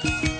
আমাদের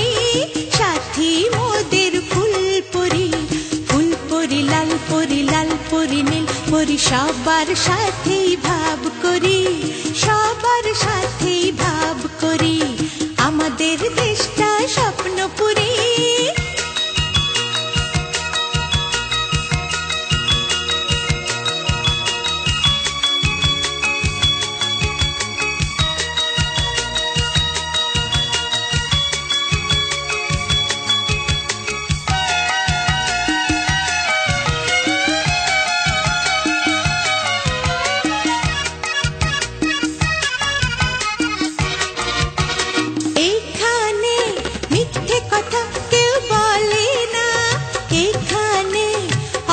পরি সবার সাথেই ভাব করি সবার সাথেই ভাব করি আমাদের দেশটা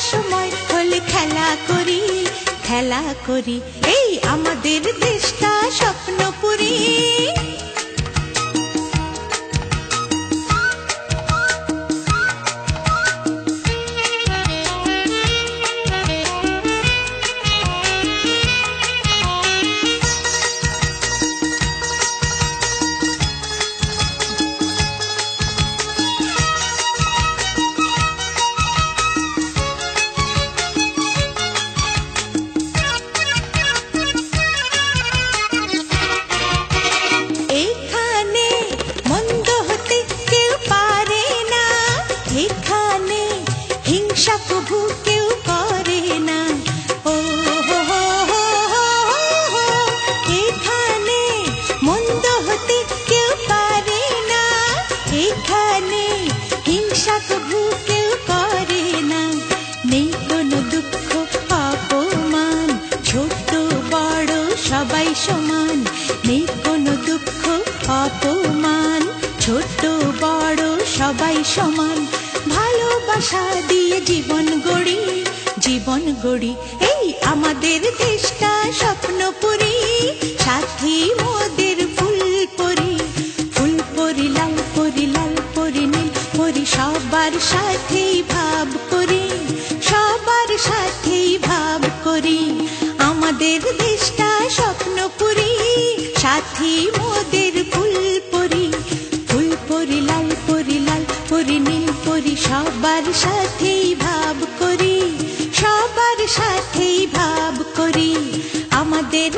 সময় হলে খেলা করি খেলা করি। এই আমাদের দেশটা স্বপ্নপুরী। সবাই সমান, ভালোবাসা দিয়ে জীবন গড়ি জীবন গড়ি। এই আমাদের দেশটা স্বপ্নপুরী, সাথী মোদের ফুল পরি। ফুল পরি, লাল পরি লাল পরি, নীল পরি, সবার সাথেই ভাব করি। সবার সাথেই ভাব করি। আমাদের দেশটা স্বপ্নপুরী, সাথী মোদের ফুল পরি। ফুল পরি, লাল পরি পরি সবার সাথেই ভাব করি সবার সাথেই ভাব করি আমাদের